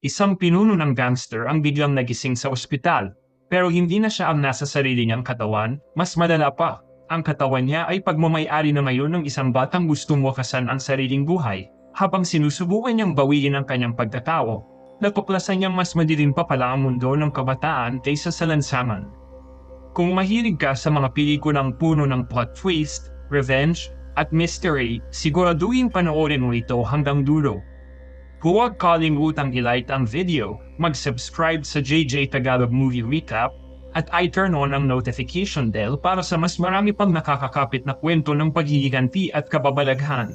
isang pinuno ng gangster ang biglang nagising sa ospital. Pero hindi na siya ang nasa sarili niyang katawan, mas malala pa. Ang katawan niya ay pagmamayari na ngayon ng isang batang gustong wakasan ang sariling buhay, habang sinusubukan niyang bawiin ang kanyang pagkatao. Natuklasan niyang mas madilim pa pala ang mundo ng kabataan kaysa sa lansangan. Kung mahilig ka sa mga pelikulang puno ng plot twist, revenge, at mystery, siguraduhin panoorin mo ito hanggang dulo. Huwag kalimutang ilike ang video, mag-subscribe sa JJ Tagalog Movie Recap, at i-turn on ang notification bell para sa mas marami pang nakakakapit na kwento ng paghihiganti at kababalaghan.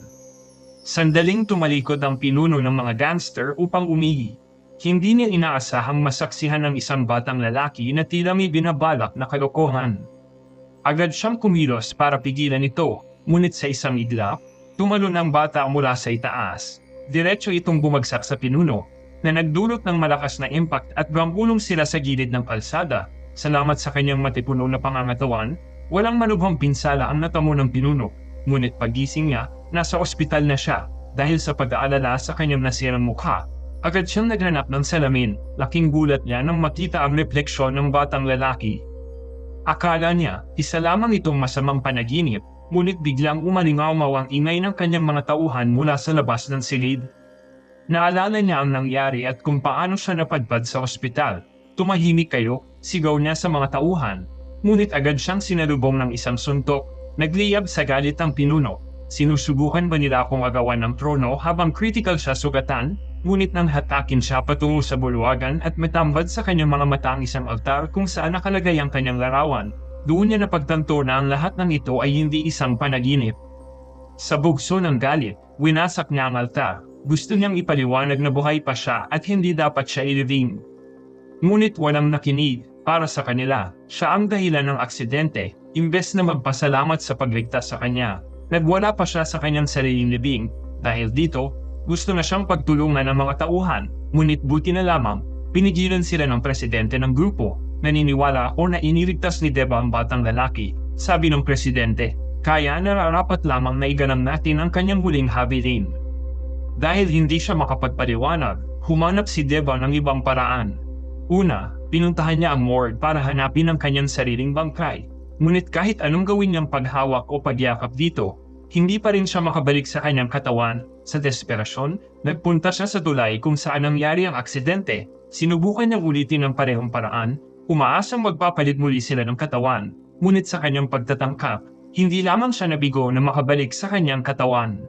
Sandaling tumalikod ang pinuno ng mga gangster upang umihi. Hindi niya inaasahang masaksihan ng isang batang lalaki na tila may binabalak na kalokohan. Agad siyang kumilos para pigilan ito, ngunit sa isang iglap, tumalon ang bata mula sa itaas. Diretso itong bumagsak sa pinuno, na nagdulot ng malakas na impact at gambulong sila sa gilid ng kalsada. Salamat sa kanyang matipuno na pangangatawan, walang malubhang pinsala ang natamo ng pinuno. Ngunit pagising niya, nasa ospital na siya dahil sa pag-aalala sa kanyang nasirang mukha. Agad siyang naghanap ng salamin, laking gulat niya nang makita ang refleksyon ng batang lalaki. Akala niya, isa lamang itong masamang panaginip, ngunit biglang umalingaw ang ingay ng kanyang mga tauhan mula sa labas ng silid. Naalala niya ang nangyari at kung paano siya napadpad sa ospital. Tumahimik kayo, sigaw niya sa mga tauhan. Ngunit agad siyang sinalubong ng isang suntok, nagliyab sa galit ang pinuno. Sinusubukan ba nila akong agawan ng trono habang critical siya sugatan? Ngunit nang hatakin siya patungo sa bulwagan at matambad sa kanyang mga mata ang isang altar kung saan nakalagay ang kanyang larawan, doon niya napagtanto na ang lahat ng ito ay hindi isang panaginip. Sa bugso ng galit, winasak niya ang altar. Gusto niyang ipaliwanag na buhay pa siya at hindi dapat siya iliving. Ngunit walang nakinig. Para sa kanila, siya ang dahilan ng aksidente, imbes na magpasalamat sa pagligtas sa kanya. Nagwala pa siya sa kanyang sariling libing. Dahil dito, gusto na siyang pagtulungan ng mga tauhan, ngunit buti na lamang, pinigilan sila ng presidente ng grupo. Naniniwala ako na iniligtas ni Deba ang batang lalaki, sabi ng presidente. Kaya nararapat lamang na iganam natin ang kanyang huling habilin. Dahil hindi siya makapagpaliwanag, humanap si Deba ng ibang paraan. Una, pinuntahan niya ang morgue para hanapin ang kanyang sariling bangkay. Ngunit kahit anong gawin niyang paghawak o pagyakap dito, hindi pa rin siya makabalik sa kanyang katawan. Sa desperasyon, nagpunta siya sa tulay kung saan nangyari ang aksidente. Sinubukan niyang ulitin ang parehong paraan, umaasang magpapalit muli sila ng katawan. Ngunit sa kanyang pagtatangkap, hindi lamang siya nabigo na makabalik sa kanyang katawan.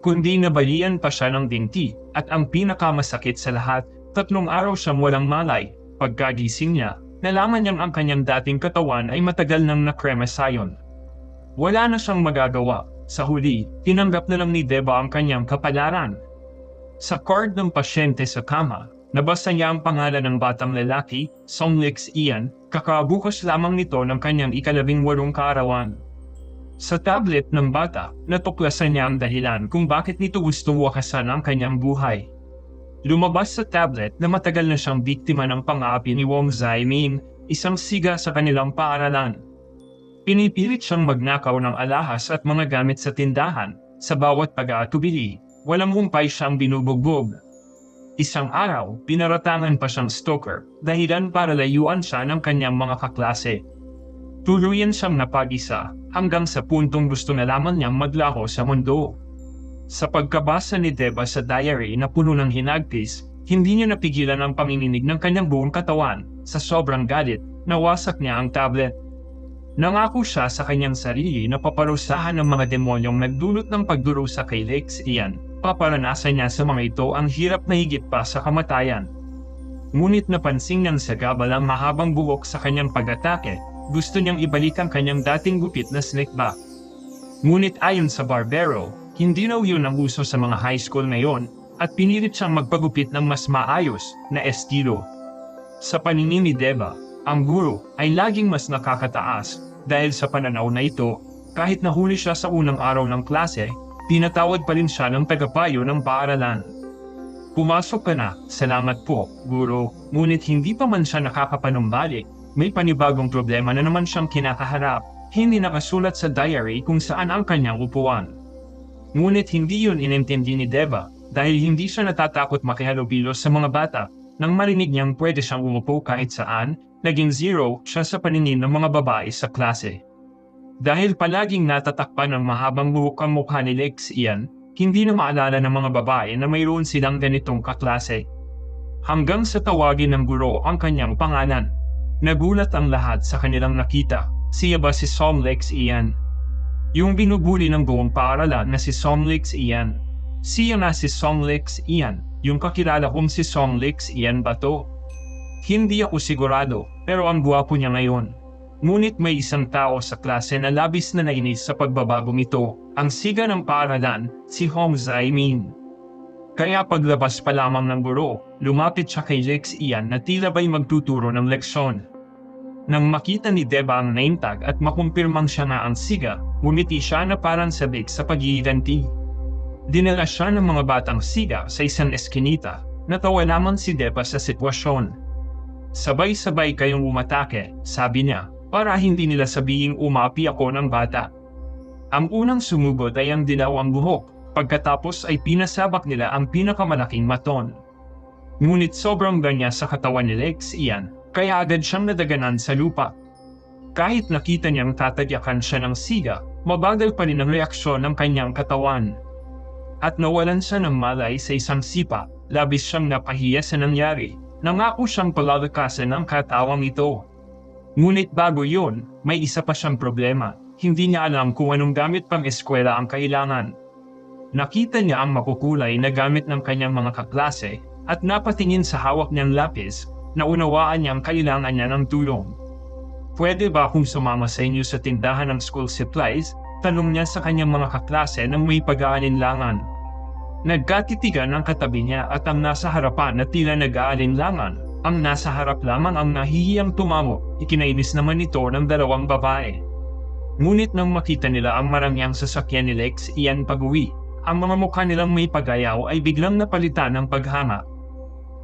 Kundi nabalian pa siya ng dinti at ang pinakamasakit sa lahat, tatlong araw siyang walang malay. Pagkagising niya, nalaman niyang ang kanyang dating katawan ay matagal nang nakremasayon. Wala na siyang magagawa. Sa huli, tinanggap na lang ni Deba ang kanyang kapalaran. Sa card ng pasyente sa kama, nabasa niya ang pangalan ng batang lalaki, Songlix Ian, kakabukas lamang nito ng kanyang ikalabing walong kaarawan. Sa tablet ng bata, natuklasan niya ang dahilan kung bakit nito gusto wakasan ang kanyang buhay. Lumabas sa tablet na matagal na siyang biktima ng pang-aapi ni Wong Zai-min, isang siga sa kanilang paaralan. Pinipilit siyang magnakaw ng alahas at mga gamit sa tindahan. Sa bawat pag-aatubili, walang humpay siyang binubugbog. Isang araw, pinaratangan pa siyang stalker, dahilan para layuan siya ng kanyang mga kaklase. Tuluyan siyang napag-isa, hanggang sa puntong gusto na lamang niyang maglaho sa mundo. Sa pagkabasa ni Deba sa diary na puno ng hinagpis, hindi niya napigilan ang panginginig ng kanyang buong katawan. Sa sobrang galit, nawasak niya ang tablet. Nangako siya sa kanyang sarili na paparusahan ng mga demonyong nagdulot ng pagdurusa kay Lex Ian. Paparanasan niya sa mga ito ang hirap na higit pa sa kamatayan. Ngunit napansin niyang sa gabal ang mahabang buhok sa kanyang pag-atake, gusto niyang ibalik ang kanyang dating gupit na slick back. Ngunit ayon sa Barbero, hindi raw yun ang uso sa mga high school ngayon at pinilit siyang magpagupit ng mas maayos na estilo. Sa paningin ni Deba, ang guro ay laging mas nakakataas dahil sa pananaw na ito, kahit nahuli siya sa unang araw ng klase, pinatawad pa rin siya ng tagapayo ng paaralan. Pumasok ka na, salamat po, guro, ngunit hindi pa man siya nakakapanumbalik, may panibagong problema na naman siyang kinakaharap, hindi nakasulat sa diary kung saan ang kanyang upuan. Ngunit hindi yun inintindi ni Deba, dahil hindi siya natatakot makihalubilo sa mga bata. Nang marinig niyang pwede siyang umupo kahit saan, naging zero siya sa paningin ng mga babae sa klase. Dahil palaging natatakpan ng mahabang buhok ang mukha ni Lex Ian, hindi na maalala ng mga babae na mayroon silang ganitong kaklase. Hanggang sa tawagin ng guro ang kanyang pangalan. Nagulat ang lahat sa kanilang nakita. Siya ba si Somlex Ian? Yung binubuli ng buong paaralan na si Somlex Ian. Siya na si Somlex Ian, yung kakilala kong si Somlex Ian ba to? Hindi ako sigurado, pero ang guwapo niya ngayon. Ngunit may isang tao sa klase na labis na nainis sa pagbabagong ito, ang siga ng paaralan, si Hong Zaimin. Kaya paglabas pa lamang ng guro, lumapit siya kay Lex Ian na tila ba'y magtuturo ng leksyon. Nang makita ni Deba ang name tag at makumpirmang siya na ang siga, ngumiti siya na parang sabik sa pag-iiganti. Dinala siya ng mga batang siga sa isang eskinita, natawa lamang si Deba sa sitwasyon. Sabay-sabay kayong umatake, sabi niya, para hindi nila sabihing umapi ako ng bata. Ang unang sumugod ay ang dilawang buhok, pagkatapos ay pinasabak nila ang pinakamalaking maton. Ngunit sobrang ganya sa katawan ni Lex iyan, kaya agad siyang nadaganan sa lupa. Kahit nakita niyang tatadyakan siya ng siga, mabagal pa rin ang reaksyon ng kanyang katawan. At nawalan siya ng malay sa isang sipa, labis siyang napahiya sa nangyari. Nangako siyang palalakasan ng katawang ito. Ngunit bago yun, may isa pa siyang problema. Hindi niya alam kung anong gamit pang eskwela ang kailangan. Nakita niya ang makukulay na gamit ng kanyang mga kaklase at napatingin sa hawak niyang lapis na unawaan niyang kailangan niya ng tulong. Pwede ba akong sumama sa inyo sa tindahan ng school supplies? Tanong niya sa kanyang mga kaklase nang may pag-aalinlangan. Nagkatitigan ang katabi niya at ang nasa harapan na tila nag-aalinlangan. Ang nasa harap lamang ang nahihiyang tumamo, ikinainis naman ito ng dalawang babae. Ngunit nang makita nila ang marangyang sasakyan ni Lex iyan pag-uwi, ang mga mukha nilang may pagayaw ay biglang napalitan ng paghanga.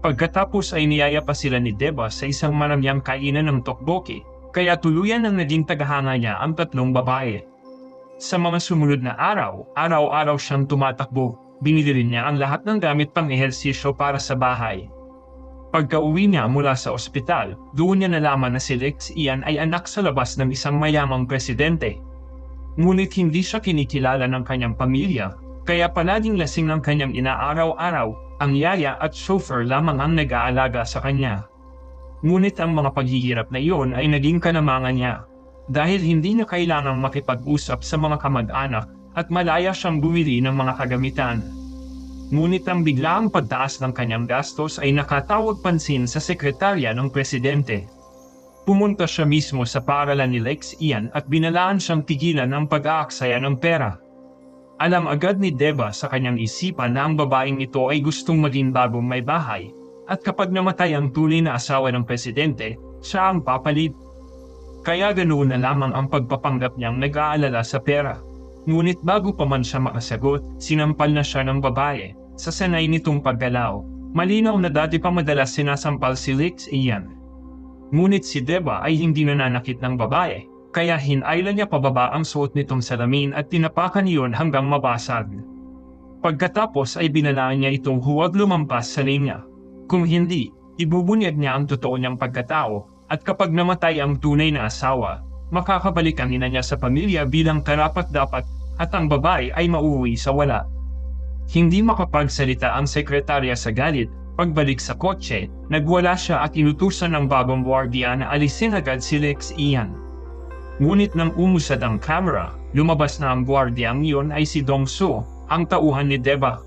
Pagkatapos ay niyaya pa sila ni Deba sa isang maramyang kainan ng tokboki, kaya tuluyan ang naging tagahanga niya ang tatlong babae. Sa mga sumunod na araw, araw-araw siyang tumatakbo, binili rin niya ang lahat ng gamit pang ehersisyo para sa bahay. Pagka-uwi niya mula sa ospital, doon niya nalaman na si Lex Ian ay anak sa labas ng isang mayamang presidente. Ngunit hindi siya kinikilala ng kanyang pamilya, kaya palaging lasing ng kanyang inaaraw-araw, ang yaya at chauffeur lamang ang nag-aalaga sa kanya. Ngunit ang mga paghihirap na iyon ay naging kanamangan niya, dahil hindi niya kailangang makipag-usap sa mga kamag-anak at malaya siyang bumili ng mga kagamitan. Ngunit ang biglaang pagtaas ng kanyang gastos ay nakatawag pansin sa sekretarya ng presidente. Pumunta siya mismo sa paralan ni Lex Ian at binalaan siyang tigilan ang pag-aaksaya ng pera. Alam agad ni Deba sa kanyang isipan na ang babaeng ito ay gustong maging bagong may bahay at kapag namatay ang tuloy na asawa ng presidente, siya ang papalit. Kaya ganoon na lamang ang pagpapanggap niyang nag-aalala sa pera. Ngunit bago pa man siya makasagot, sinampal na siya ng babae. Sa sanay nitong paggalaw, malinaw na dati pa madalas sinasampal si Lex Ian. Ngunit si Deba ay hindi nananakit ng babae, kaya hinayla niya pababa ang suot nitong salamin at tinapakan iyon hanggang mabasag. Pagkatapos ay binalaan niya itong huwag lumampas sa linya. Kung hindi, ibubunyag niya ang totoo niyang pagkatao at kapag namatay ang tunay na asawa, makakabalik ang ina niya sa pamilya bilang karapat-dapat at ang babae ay mauwi sa wala. Hindi makapagsalita ang sekretarya sa galit, pagbalik sa kotse, nagwala siya at inutusan ng bagong guardia na alisin agad si Lex Ian. Ngunit nang umusad ang camera, lumabas na ang guardiang iyon ay si Dong Su, ang tauhan ni Deba.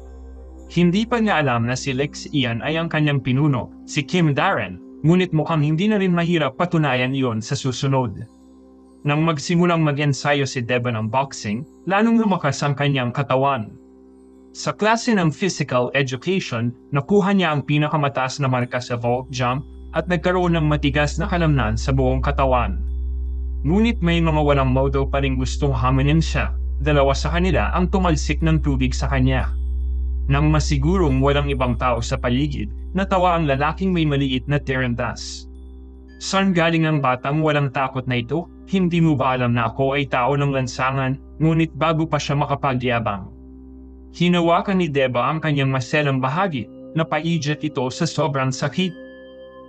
Hindi pa niya alam na si Lex Ian ay ang kanyang pinuno, si Kim Darren, ngunit mukhang hindi na rin mahirap patunayan iyon sa susunod. Nang magsimulang mag-ensayo si Deba ng boxing, lalong lumakas ang kanyang katawan. Sa klase ng physical education, nakuha niya ang pinakamataas na marka sa vault jump at nagkaroon ng matigas na kalamnan sa buong katawan. Ngunit may mga walang modo pa rin gustong hamanin siya, dalawa sa kanila ang tumalsik ng tubig sa kanya. Nang masigurong walang ibang tao sa paligid, natawa ang lalaking may maliit na tirantas. Saan galing ang batang walang takot na ito? Hindi mo ba alam na ako ay tao ng lansangan, ngunit bago pa siya makapagyabang? Hinawakan ni Deba ang kanyang maselang bahagi, napaijet ito sa sobrang sakit.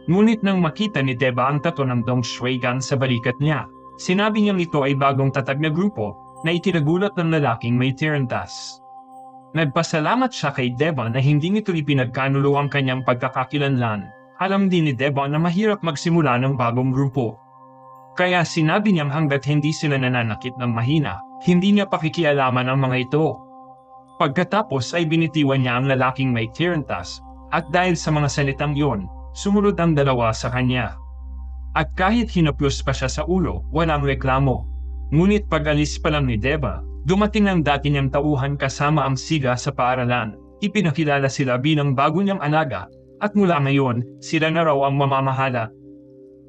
Ngunit nang makita ni Deba ang tato ng Dong Shuigan sa balikat niya, sinabi niyang ito ay bagong tatag na grupo na itinagulat ng lalaking may tirantas. Nagpasalamat siya kay Deba na hindi nito ipinagkanulo ang kanyang pagkakakilanlan. Alam din ni Deba na mahirap magsimula ng bagong grupo. Kaya sinabi niyang hanggat hindi sila nananakit ng mahina, hindi niya pakikialaman ang mga ito. Pagkatapos ay binitiwan niya ang lalaking may tirantas, at dahil sa mga salitang yon, sumunod ang dalawa sa kanya. At kahit hinaplos pa siya sa ulo, walang reklamo. Ngunit pag-alis pa lang ni Deba, dumating ang dati niyang tauhan kasama ang siga sa paaralan. Ipinakilala sila bilang bago niyang alaga, at mula ngayon, sila na raw ang mamamahala.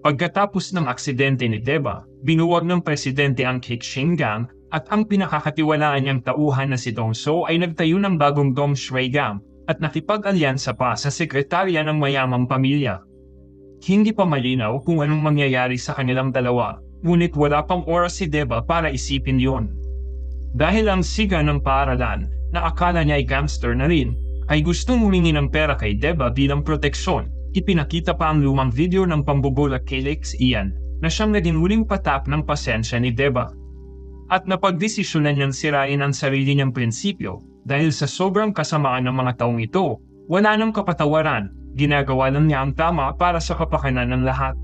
Pagkatapos ng aksidente ni Deba, binuwag ng presidente ang Kikshingang at ang pinakakatiwalaan niyang tauhan na si Dong So ay nagtayo ng bagong Dong Shuigam at nakipag-alyansa pa sa sekretarya ng mayamang pamilya. Hindi pa malinaw kung anong mangyayari sa kanilang dalawa, ngunit wala pang oras si Deba para isipin yon. Dahil ang siga ng paaralan, na akala niya ay gangster na rin, ay gustong humingi ng pera kay Deba bilang proteksyon Ipinakita pa ang lumang video ng pambubulak kay Lex Ian na siyang naging huling patap ng pasensya ni Deba. At napagdesisyonan niyang sirain ang sarili niyang prinsipyo dahil sa sobrang kasamaan ng mga taong ito, wala nang kapatawaran, ginagawa lang niya ang tama para sa kapakanan ng lahat.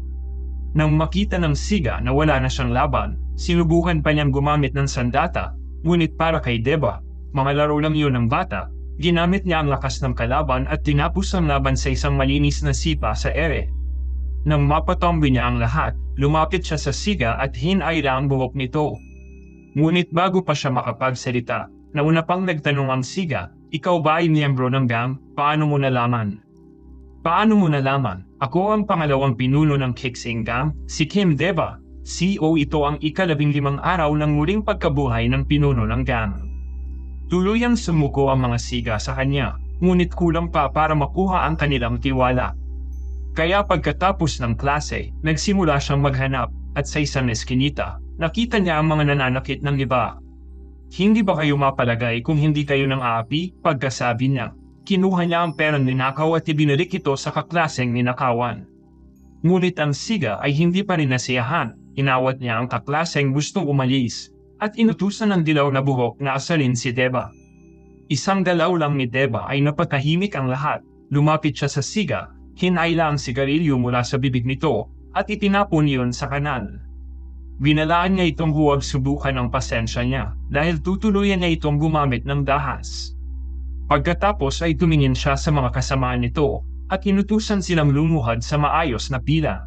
Nang makita ng siga na wala na siyang laban, sinubukan pa niyang gumamit ng sandata, ngunit para kay Deba, mga laro lang yun ng bata Ginamit niya ang lakas ng kalaban at tinapos ang laban sa isang malinis na sipa sa ere. Nang mapatombi niya ang lahat, lumapit siya sa siga at hinayra ang buhok nito. Ngunit bago pa siya makapagsalita, nauna pang nagtanong ang siga, ikaw ba ay miyembro ng gang? Paano mo nalaman? Paano mo nalaman? Ako ang pangalawang pinuno ng Kixing Gang, si Kim Deva. CEO ito ang ikalabing limang araw ng muling pagkabuhay ng pinuno ng gang. Tuluyang sumuko ang mga siga sa kanya, ngunit kulang pa para makuha ang kanilang tiwala. Kaya pagkatapos ng klase, nagsimula siyang maghanap at sa isang eskinita, nakita niya ang mga nananakit ng iba. Hindi ba kayo mapalagay kung hindi kayo ng aapi? Pagkasabi niya, kinuha niya ang perang ninakaw at ibinalik ito sa kaklaseng ninakawan. Ngunit ang siga ay hindi pa rin nasiyahan, inawat niya ang kaklaseng gustong umalis at inutusan ng dilaw na buhok na asalin si Deba. Isang dalaw lang ni Deba ay napatahimik ang lahat. Lumapit siya sa siga, hinayla ang sigarilyo mula sa bibig nito at itinapon iyon sa kanal. Binalaan niya itong huwag subukan ang pasensya niya dahil tutuluyan niya itong gumamit ng dahas. Pagkatapos ay tumingin siya sa mga kasamaan nito at inutusan silang lumuhad sa maayos na pila.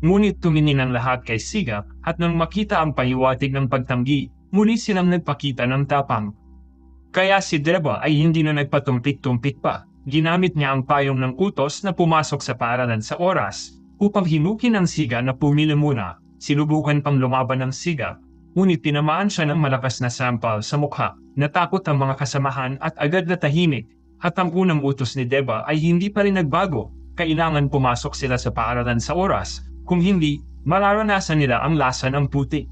Ngunit tumingin ang lahat kay Siga at nang makita ang pahiwatig ng pagtanggi, muli silang nagpakita ng tapang. Kaya si Deba ay hindi na nagpatumpik-tumpik pa. Ginamit niya ang payong ng kutos na pumasok sa paralan sa oras upang hinukin ang Siga na pumili muna. Sinubukan pang lumaban ng Siga, ngunit tinamaan siya ng malakas na sampal sa mukha. Natakot ang mga kasamahan at agad na tahimik at ang unang utos ni Deba ay hindi pa rin nagbago. Kailangan pumasok sila sa paaralan sa oras kung hindi, mararanasan nila ang lasa ng puti.